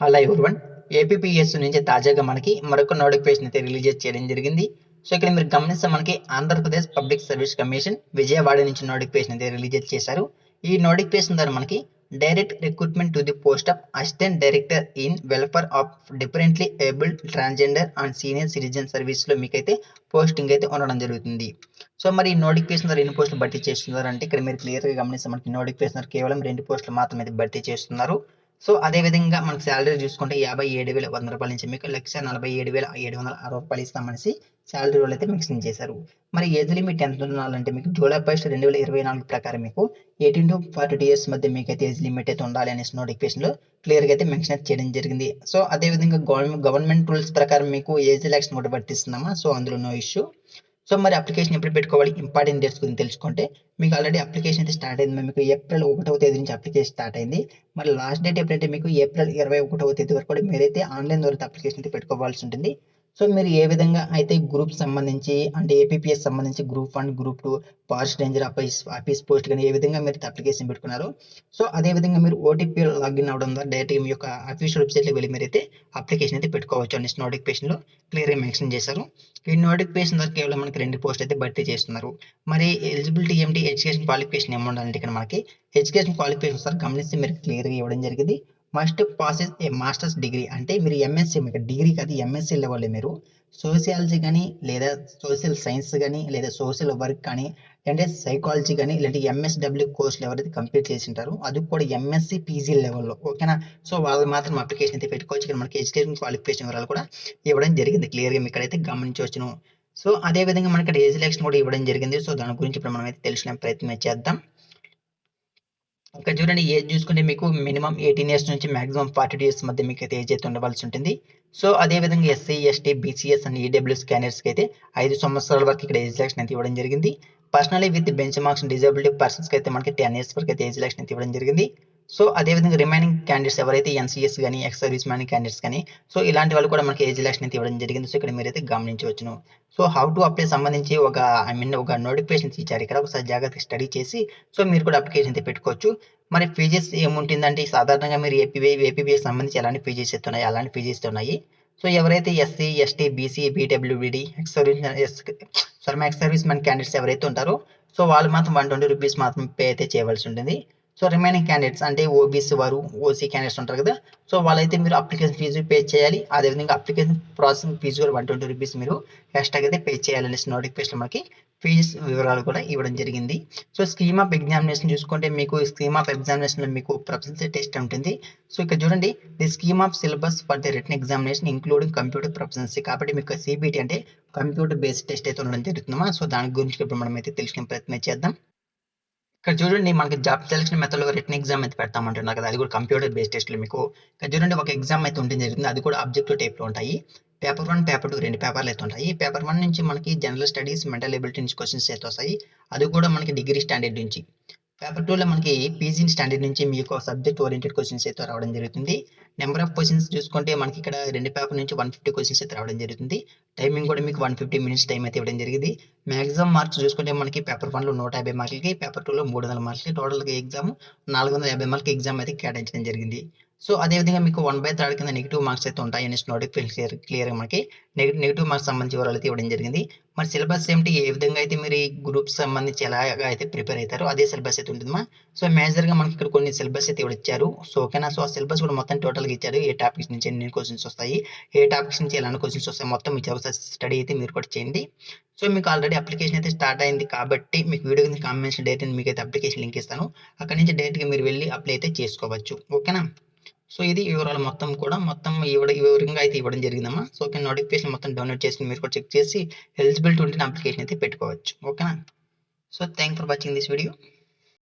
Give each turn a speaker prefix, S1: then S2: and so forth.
S1: Hello everyone APPS నుంచి తాజాగా మనకి మరొక నోటిఫికేషన్ అయితే రిలీజ్ చేయడం జరిగింది. సో ఇక్కడ మీరు గమనిస్తే మనకి Andhra Pradesh public service commission Vijayawada నుంచి నోటిఫికేషన్ అయితే రిలీజ్ చేశారు. ఈ నోటిఫికేషన్ ద్వారా మనకి direct recruitment to the post of assistant director in welfare of differently abled transgender and senior citizen సర్వీస్లో మీకైతే పోస్టింగ్ అయితే ఉండడం జరుగుతుంది. సో మరి ఈ నోటిఫికేషన్ ద్వారా ఎన్ని పోస్టులు భర్తీ చేస్తున్నారు అంటే ఇక్కడ మీరు క్లియర్గా గమనిస్తే మనకి నోటిఫికేషన్ కేవలం రెండు పోస్టులు మాత్రమే భర్తీ చేస్తున్నారు. సో అదే విధంగా శాలరీ చూసుకుంటే యాభై ఏడు వేల వంద రూపాయల నుంచి మీకు లక్ష నలభై ఏడు వేల ఏడు వందల అరవై రూపాయలు ఇస్తామనేసి శాలరీ వాళ్ళు అయితే మెన్షన్ చేశారు. మరి ఏజ్ లిమిట్ ఎంత ఉండాలంటే మీకు జూలై ఫస్ట్ రెండు వేల ఇరవై నాలుగు ప్రకారం మీకు eighteen to forty two years మధ్య మీకు అయితే ఏజ్ లిమిట్ అయితే ఉండాలి అనేసి నోటిఫికేషన్లో క్లియర్గా అయితే మెన్షన్ చేయడం జరిగింది. సో అదే విధంగా గవర్నమెంట్ గవర్నమెంట్ రూల్స్ ప్రకారం మీకు ఏజ్ ఎలక్షన్ కూడా వర్తిస్తున్నామా సో అందులో నో ఇష్యూ సో మరి అప్లికేషన్ ఎప్పుడు పెట్టుకోవాలి? ఇంపార్టెంట్ డేట్స్ గురించి తెలుసుకుంటే మీకు ఆల్రెడీ అప్లికేషన్ అయితే స్టార్ట్ అయింది మీకు ఏప్రిల్ ఒకటవ తేదీ నుంచి అప్లికేషన్ స్టార్ట్ అయింది. మరి లాస్ట్ డేట్ ఎప్పుడంటే మీకు ఏప్రిల్ ఇరవై ఒకటవ తేదీ వరకు కూడా మీరైతే ఆన్లైన్ ద్వారా అప్లికేషన్ అయితే పెట్టుకోవాల్సి ఉంటుంది. సో మీరు ఏ విధంగా అయితే గ్రూప్ సంబంధించి అంటే ఏపీపీఎస్ సంబంధించి group one group two past danger office office post కానీ ఏ విధంగా మీరు అప్లికేషన్ పెట్టుకున్నారు? సో అదే విధంగా మీరు ఓటీపీ లాగిన్ అవడం ద్వారా డైరెక్ట్గా మీ యొక్క అఫీషియల్ వెబ్సైట్లో వెళ్ళి అయితే అప్లికేషన్ అయితే పెట్టుకోవచ్చు అనేసి నోటిఫికేషన్లో క్లియర్గా మెన్షన్ చేశారు. ఈ నోటిఫికేషన్ ద్వారా కేవలం మనకి రెండు పోస్ట్ అయితే భర్తీ చేస్తున్నారు. మరి ఎలిజిబిలిటీ ఏమిటి? ఎడ్యుకేషన్ క్వాలిఫికేషన్ ఏమి ఉండాలంటే ఇక్కడ మనకి ఎడ్యుకేషన్ క్వాలిఫికేషన్ సార్ గమనిస్తే మీరు క్లియర్గా ఇవ్వడం జరిగింది. Must passes a masters degree అంటే మీరు ఎంఎస్సీ మీకు డిగ్రీ కాదు ఎంఎస్సీ లెవెల్లో మీరు. సోషియాలజీ కానీ లేదా సోషల్ సైన్స్ కానీ లేదా సోషల్ వర్క్ కానీ అంటే సైకాలజీ కానీ ఇలాంటి ఎంఎస్డబ్ల్యూ కోర్సులు ఎవరైతే కంప్లీట్ చేసి ఉంటారో. అది కూడా ఎంఎస్సీ పీజీ లెవెల్లో ఓకేనా సో వాళ్ళు మాత్రం అప్లికేషన్ అయితే పెట్టుకోవచ్చు. కానీ మనకి ఎడ్యుకేషన్ క్వాలిఫికేషన్ వివరాలు కూడా ఇవ్వడం జరిగింది. క్లియర్గా మీకు ఇక్కడైతే గమనించవచ్చును. సో అదే విధంగా మనకి ఇక్కడ ఏజ్ ఎలక్షన్ కూడా ఇవ్వడం జరిగింది. సో దాని గురించి ఇప్పుడు మనం అయితే తెలుసుకునే ప్రయత్నం చేద్దాం. ఇక్కడ చూడండి ఏజ్ చూసుకుంటే మీకు మినిమం ఎయిటీన్ ఇయర్స్ నుంచి మాక్సిమం ఫార్టీ ఇయర్స్ మధ్య మీకు అయితే ఏజ్ అయితే ఉండవలసి ఉంటుంది. సో అదే విధంగా SC ST BCS and EW స్కానర్స్కి అయితే ఐదు సంవత్సరాల వరకు ఇక్కడ ఏజ్ సెలక్షన్ అయితే ఇవ్వడం జరిగింది. Personally with bench marks disability పర్సన్స్కి అయితే మనకి టెన్ ఇయర్స్ వరకు అయితే ఏజ్ సెలక్షన్ అయితే ఇవ్వడం జరిగింది. సో అదేవిధంగా రిమైనింగ్ క్యాండిడేట్స్ ఎవరైతే ఎన్సీఎస్ కానీ ఎక్స్ సర్వీస్ మ్యాన్ క్యాండిడేట్స్ కానీ సో ఇలాంటి వాళ్ళు కూడా మనకి ఏజ్ ఎలక్షన్ అయితే ఇవ్వడం జరిగింది. సో ఇక్కడ మీరైతే గమనించవచ్చును. సో హౌ టు అప్లై సంబంధించి ఒక ఐ మీన్ ఒక నోటిఫికేషన్ ఇచ్చారు ఇక్కడ. ఒకసారి జాగ్రత్తగా స్టడీ చేసి సో మీరు కూడా అప్లికేషన్ అయితే పెట్టుకోవచ్చు. మరి ఫీజెస్ ఏముంటుందంటే సాధారణంగా మీరు ఏపీబీ ఏపీబీఎస్ సంబంధించి ఎలాంటి ఫీజెస్ ఇస్తున్నాయి అలాంటి ఫీజెస్ ఉన్నాయి సో ఎవరైతే SC ST BC PWBD ex service sorry ex service man candidates ఎవరైతే ఉంటారో సో వాళ్ళు మాత్రం వన్ ట్వంటీ రూపీస్ మాత్రం పే అయితే చేయవలసి ఉంటుంది. సో రిమైనింగ్ క్యాండిడేట్స్ అంటే ఓబీసీ వారు ఓసీ క్యాండిడేట్స్ ఉంటారు కదా. సో వాళ్ళైతే మీరు అప్లికేషన్ ఫీజు పే చేయాలి. అదేవిధంగా అప్లికేషన్ ప్రాసెసింగ్ ఫీజు కూడా వన్ ట్వంటీ రూపీస్ మీరు ఎక్స్ట్రా అయితే పే చేయాలనేసి నోటిఫికేషన్ మనకి ఫీజు వివరాలు కూడా ఇవ్వడం జరిగింది. సో స్కీమ్ ఆఫ్ ఎగ్జామినేషన్ చూసుకుంటే మీకు స్కీమ్ ఆఫ్ ఎగ్జామినేషన్లో మీకు ప్రొఫెసర్ టెస్ట్ ఉంటుంది. సో ఇక్కడ చూడండి the scheme of syllabus for the written examination including computer proficiency కాబట్టి మీకు సిబిటి అంటే కంప్యూటర్ బేస్డ్ టెస్ట్ అయితే ఉండడం జరుగుతుందమ్మా. సో దాని గురించి ఇప్పుడు మనం అయితే తెలుసుకునే ప్రయత్నం చేద్దాం. ఇక్కడ చూడండి మనకి జాబ్ సెలక్షన్ మెథడ్లో రిటర్న్ ఎగ్జామ్ అయితే పెడతామంటున్నారు కదా. అది కూడా కంప్యూటర్ బేస్డ్ టెస్ట్లు మీకు. ఇక్కడ చూడండి ఒక ఎగ్జామ్ అయితే ఉంటుంది జరుగుతుంది అది కూడా అబ్జెక్టివ్ టైప్లో ఉంటాయి. పేపర్ వన్ పేపర్ టూ రెండు పేపర్లు అయితే ఉంటాయి. పేపర్ వన్ నుంచి మనకి జనరల్ స్టడీస్ మెంటల్ ఎబిలిటీ నుంచి క్వశ్చన్స్ అయితే వస్తాయి. అది కూడా మనకి డిగ్రీ స్టాండర్డ్ నుంచి. పేపర్ టూలో మనకి పీజీ స్టాండర్డ్ నుంచి మీకు సబ్జెక్ట్ ఓరియంటెడ్ క్వశ్చన్స్ అయితే రావడం జరుగుతుంది. నెంబర్ ఆఫ్ క్వశ్చన్స్ చూసుకుంటే మనకి ఇక్కడ రెండు పేపర్ నుంచి వన్ ఫిఫ్టీ క్వశ్చన్స్ అయితే రావడం జరుగుతుంది. టైమింగ్ కూడా మీకు వన్ ఫిఫ్టీ మినిట్స్ టైం అయితే ఇవ్వడం జరిగింది. మ్యాక్సిమం మార్క్స్ చూసుకుంటే మనకి పేపర్ వన్లో నూట యాభై మార్కులకి పేపర్ టూలో మూడు వందల మార్కులకి టోటల్గా ఎగ్జామ్ నాలుగు వందల యాభై మార్కులకి ఎగ్జామ్ అయితే కేటాయించడం జరిగింది. సో అదేవిధంగా మీకు వన్ బై థర్డ్ కింద నెగిటివ్ మార్క్స్ అయితే ఉంటాయి అనేసి నోటిఫికేషన్ క్లియర్ క్లియర్గా మనకి నెగిటివ్ నెగిటివ్ మార్క్స్ సంబంధించి వివరాలు అయితే ఇవ్వడం జరిగింది. మరి సిలబస్ ఏమిటి? ఏ విధంగా అయితే మీరు ఈ గ్రూప్ సంబంధించి ఎలాగా అయితే ప్రిపేర్ అవుతారో అదే సిలబస్ అయితే ఉంటుందమ్మా. సో మేజర్గా మనకి ఇక్కడ కొన్ని సిలబస్ అయితే ఇచ్చారు. సో ఓకేనా సో ఆ సిలబస్ కూడా మొత్తం టోటల్గా ఇచ్చారు. ఏ టాపిక్స్ నుంచి ఎన్ని క్వశ్చన్స్ వస్తాయి ఏ టాపిక్స్ నుంచి ఎలాంటి క్వశ్చన్స్ వస్తాయి మొత్తం ఇచ్చారు స్టడీ అయితే మీరు కూడా చేయండి. సో మీకు ఆల్రెడీ అప్లికేషన్ అయితే స్టార్ట్ అయింది కాబట్టి మీకు వీడియో కింద కాంబినేషన్ డేట్ మీకు అయితే అప్లికేషన్ లింక్ ఇస్తాను. అక్కడ నుంచి డైరెక్ట్గా మీరు వెళ్ళి అప్లై అయితే చేసుకోవచ్చు. ఓకేనా? సో ఇది వివరాలు మొత్తం కూడా మొత్తం ఇవ్వడం వివరంగా అయితే ఇవ్వడం జరిగిందమ్మా. సో ఓకే నోటిఫికేషన్ మొత్తం డౌన్లోడ్ చేసుకుని మీరు కూడా చెక్ చేసి ఎలిజిబిలిటీ ఉంటే అప్లికేషన్ అయితే పెట్టుకోవచ్చు. ఓకేనా? So thank for watching this video.